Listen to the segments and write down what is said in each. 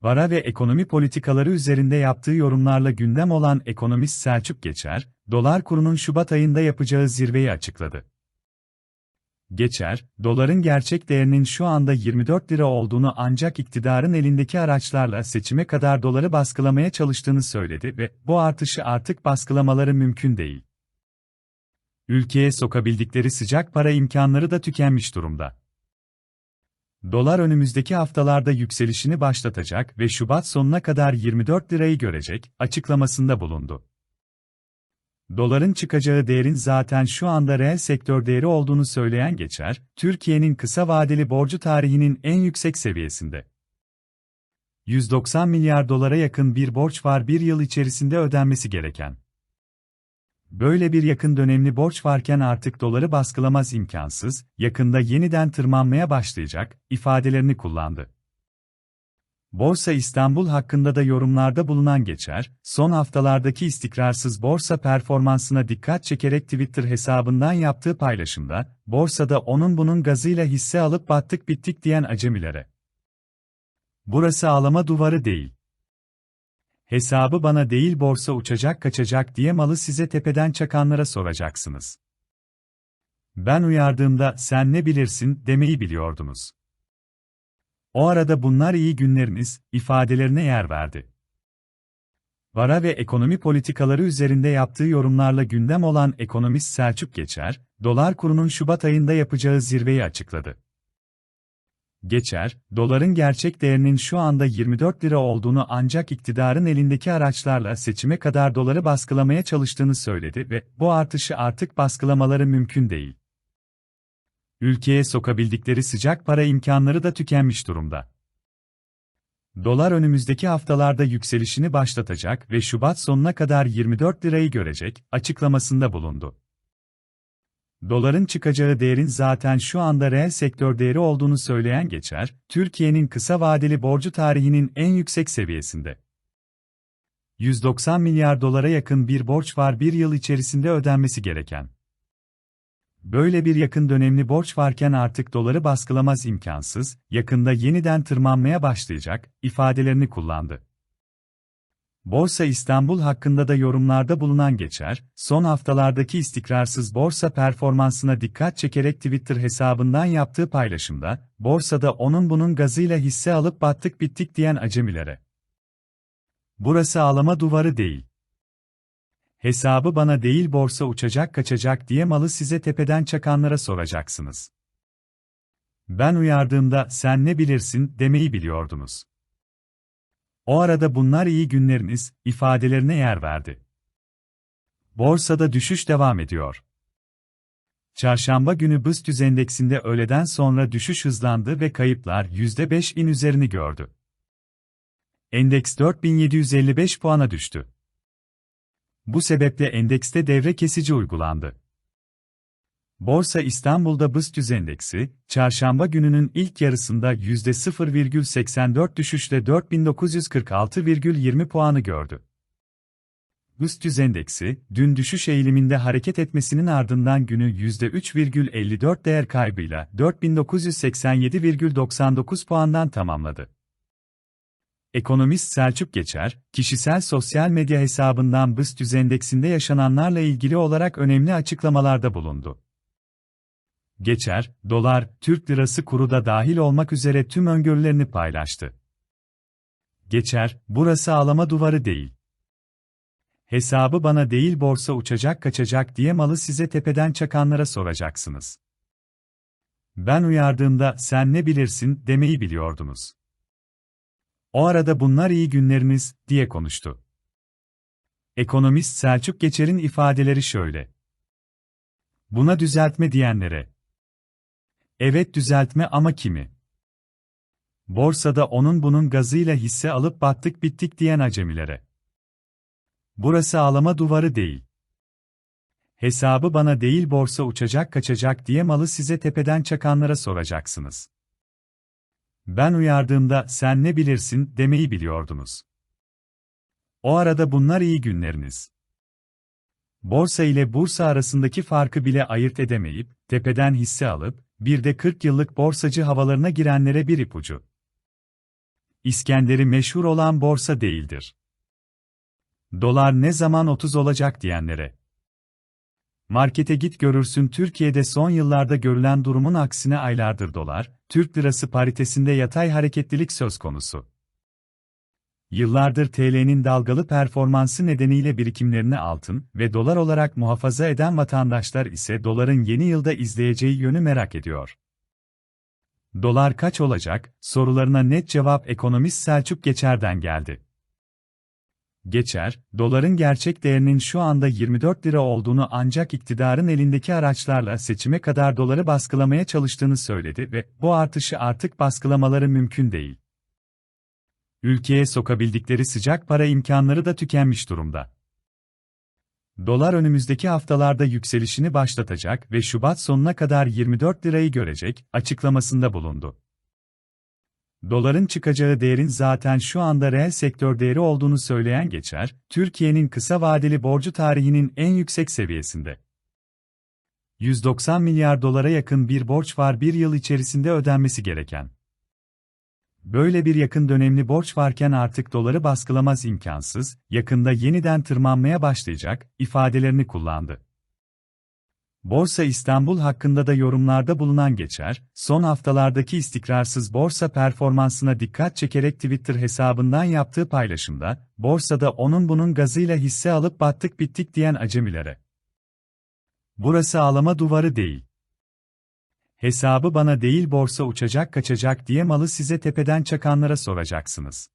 Para ve ekonomi politikaları üzerinde yaptığı yorumlarla gündem olan ekonomist Selçuk Geçer, dolar kurunun Şubat ayında yapacağı zirveyi açıkladı. Geçer, doların gerçek değerinin şu anda 24 lira olduğunu ancak iktidarın elindeki araçlarla seçime kadar doları baskılamaya çalıştığını söyledi ve bu artışı artık baskılamaları mümkün değil. Ülkeye sokabildikleri sıcak para imkanları da tükenmiş durumda. Dolar önümüzdeki haftalarda yükselişini başlatacak ve Şubat sonuna kadar 24 lirayı görecek açıklamasında bulundu. Doların çıkacağı değerin zaten şu anda reel sektör değeri olduğunu söyleyen geçer, Türkiye'nin kısa vadeli borcu tarihinin en yüksek seviyesinde. 190 milyar dolara yakın bir borç var bir yıl içerisinde ödenmesi gereken. Böyle bir yakın dönemli borç varken artık doları baskılamaz imkansız, yakında yeniden tırmanmaya başlayacak, ifadelerini kullandı. Borsa İstanbul hakkında da yorumlarda bulunan geçer, son haftalardaki istikrarsız borsa performansına dikkat çekerek Twitter hesabından yaptığı paylaşımda, borsada onun bunun gazıyla hisse alıp battık bittik diyen acemilere. Burası ağlama duvarı değil. Hesabı bana değil borsa uçacak kaçacak diye malı size tepeden çakanlara soracaksınız. Ben uyardığımda sen ne bilirsin demeyi biliyordunuz. O arada bunlar iyi günleriniz ifadelerine yer verdi. Para ve ekonomi politikaları üzerinde yaptığı yorumlarla gündem olan ekonomist Selçuk Geçer, dolar kurunun Şubat ayında yapacağı zirveyi açıkladı. Geçer, doların gerçek değerinin şu anda 24 lira olduğunu ancak iktidarın elindeki araçlarla seçime kadar doları baskılamaya çalıştığını söyledi ve bu artışı artık baskılamaları mümkün değil. Ülkeye sokabildikleri sıcak para imkanları da tükenmiş durumda. Dolar önümüzdeki haftalarda yükselişini başlatacak ve Şubat sonuna kadar 24 lirayı görecek açıklamasında bulundu. Doların çıkacağı değerin zaten şu anda reel sektör değeri olduğunu söyleyen geçer, Türkiye'nin kısa vadeli borcu tarihinin en yüksek seviyesinde. 190 milyar dolara yakın bir borç var bir yıl içerisinde ödenmesi gereken. Böyle bir yakın dönemli borç varken artık doları baskılamaz imkansız, yakında yeniden tırmanmaya başlayacak, ifadelerini kullandı. Borsa İstanbul hakkında da yorumlarda bulunan geçer, son haftalardaki istikrarsız borsa performansına dikkat çekerek Twitter hesabından yaptığı paylaşımda, borsada onun bunun gazıyla hisse alıp battık bittik diyen acemilere. Burası ağlama duvarı değil. Hesabı bana değil borsa uçacak kaçacak diye malı size tepeden çakanlara soracaksınız. Ben uyardığımda sen ne bilirsin demeyi biliyordunuz. O arada bunlar iyi günleriniz ifadelerine yer verdi. Borsada düşüş devam ediyor. Çarşamba günü BIST endeksinde öğleden sonra düşüş hızlandı ve kayıplar %5'in üzerini gördü. Endeks 4755 puana düştü. Bu sebeple endekste devre kesici uygulandı. Borsa İstanbul'da BIST endeksi, çarşamba gününün ilk yarısında %0,84 düşüşle 4946,20 puanı gördü. BIST endeksi, dün düşüş eğiliminde hareket etmesinin ardından günü %3,54 değer kaybıyla 4987,99 puandan tamamladı. Ekonomist Selçuk Geçer, kişisel sosyal medya hesabından BIST endeksinde yaşananlarla ilgili olarak önemli açıklamalarda bulundu. Geçer, dolar, Türk lirası kuru da dahil olmak üzere tüm öngörülerini paylaştı. Geçer, burası ağlama duvarı değil. Hesabı bana değil borsa uçacak kaçacak diye malı size tepeden çakanlara soracaksınız. Ben uyardığımda sen ne bilirsin demeyi biliyordunuz. O arada bunlar iyi günleriniz, diye konuştu. Ekonomist Selçuk Geçer'in ifadeleri şöyle. Buna düzeltme diyenlere. Evet düzeltme ama kimi? Borsada onun bunun gazıyla hisse alıp battık bittik diyen acemilere. Burası ağlama duvarı değil. Hesabı bana değil borsa uçacak kaçacak diye malı size tepeden çakanlara soracaksınız. Ben uyardığımda sen ne bilirsin demeyi biliyordunuz. O arada bunlar iyi günleriniz. Borsa ile bursa arasındaki farkı bile ayırt edemeyip, tepeden hisse alıp, bir de 40 yıllık borsacı havalarına girenlere bir ipucu. İskender'i meşhur olan borsa değildir. Dolar ne zaman 30 olacak diyenlere. Markete git görürsün Türkiye'de son yıllarda görülen durumun aksine aylardır dolar, Türk lirası paritesinde yatay hareketlilik söz konusu. Yıllardır TL'nin dalgalı performansı nedeniyle birikimlerini altın ve dolar olarak muhafaza eden vatandaşlar ise doların yeni yılda izleyeceği yönü merak ediyor. Dolar kaç olacak sorularına net cevap ekonomist Selçuk Geçer'den geldi. Geçer, doların gerçek değerinin şu anda 24 lira olduğunu ancak iktidarın elindeki araçlarla seçime kadar doları baskılamaya çalıştığını söyledi ve bu artışı artık baskılamaları mümkün değil. Ülkeye sokabildikleri sıcak para imkanları da tükenmiş durumda. Dolar önümüzdeki haftalarda yükselişini başlatacak ve Şubat sonuna kadar 24 lirayı görecek açıklamasında bulundu. Doların çıkacağı değerin zaten şu anda reel sektör değeri olduğunu söyleyen geçer, Türkiye'nin kısa vadeli borcu tarihinin en yüksek seviyesinde. 190 milyar dolara yakın bir borç var bir yıl içerisinde ödenmesi gereken. Böyle bir yakın dönemli borç varken artık doları baskılamaz imkansız, yakında yeniden tırmanmaya başlayacak ifadelerini kullandı. Borsa İstanbul hakkında da yorumlarda bulunan geçer, son haftalardaki istikrarsız borsa performansına dikkat çekerek Twitter hesabından yaptığı paylaşımda, borsada onun bunun gazıyla hisse alıp battık bittik diyen acemilere. Burası ağlama duvarı değil. Hesabı bana değil borsa uçacak kaçacak diye malı size tepeden çakanlara soracaksınız.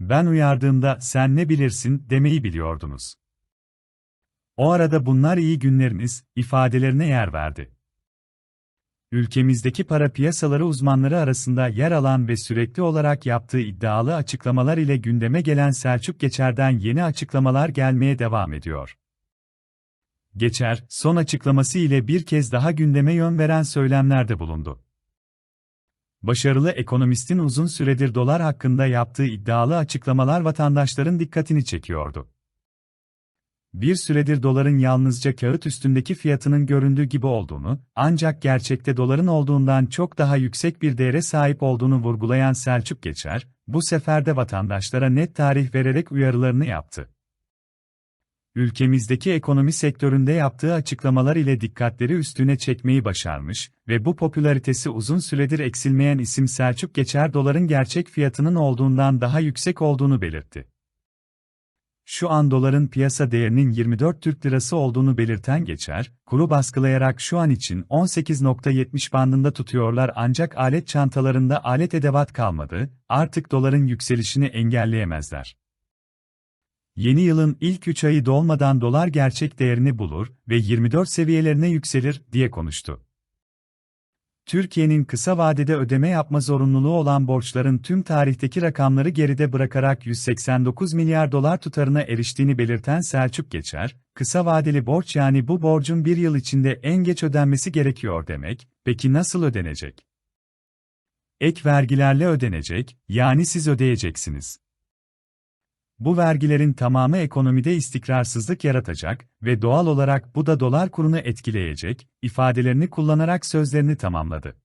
Ben uyardığımda sen ne bilirsin demeyi biliyordunuz. O arada bunlar iyi günlerimiz ifadelerine yer verdi. Ülkemizdeki para piyasaları uzmanları arasında yer alan ve sürekli olarak yaptığı iddialı açıklamalar ile gündeme gelen Selçuk Geçer'den yeni açıklamalar gelmeye devam ediyor. Geçer, son açıklaması ile bir kez daha gündeme yön veren söylemlerde bulundu. Başarılı ekonomistin uzun süredir dolar hakkında yaptığı iddialı açıklamalar vatandaşların dikkatini çekiyordu. Bir süredir doların yalnızca kağıt üstündeki fiyatının göründüğü gibi olduğunu, ancak gerçekte doların olduğundan çok daha yüksek bir değere sahip olduğunu vurgulayan Selçuk Geçer, bu sefer de vatandaşlara net tarih vererek uyarılarını yaptı ülkemizdeki ekonomi sektöründe yaptığı açıklamalar ile dikkatleri üstüne çekmeyi başarmış ve bu popülaritesi uzun süredir eksilmeyen isim Selçuk Geçer doların gerçek fiyatının olduğundan daha yüksek olduğunu belirtti. Şu an doların piyasa değerinin 24 Türk Lirası olduğunu belirten Geçer, kuru baskılayarak şu an için 18.70 bandında tutuyorlar ancak alet çantalarında alet edevat kalmadı, artık doların yükselişini engelleyemezler. Yeni yılın ilk 3 ayı dolmadan dolar gerçek değerini bulur ve 24 seviyelerine yükselir diye konuştu. Türkiye'nin kısa vadede ödeme yapma zorunluluğu olan borçların tüm tarihteki rakamları geride bırakarak 189 milyar dolar tutarına eriştiğini belirten Selçuk Geçer, kısa vadeli borç yani bu borcun bir yıl içinde en geç ödenmesi gerekiyor demek, peki nasıl ödenecek? Ek vergilerle ödenecek, yani siz ödeyeceksiniz. Bu vergilerin tamamı ekonomide istikrarsızlık yaratacak ve doğal olarak bu da dolar kurunu etkileyecek ifadelerini kullanarak sözlerini tamamladı.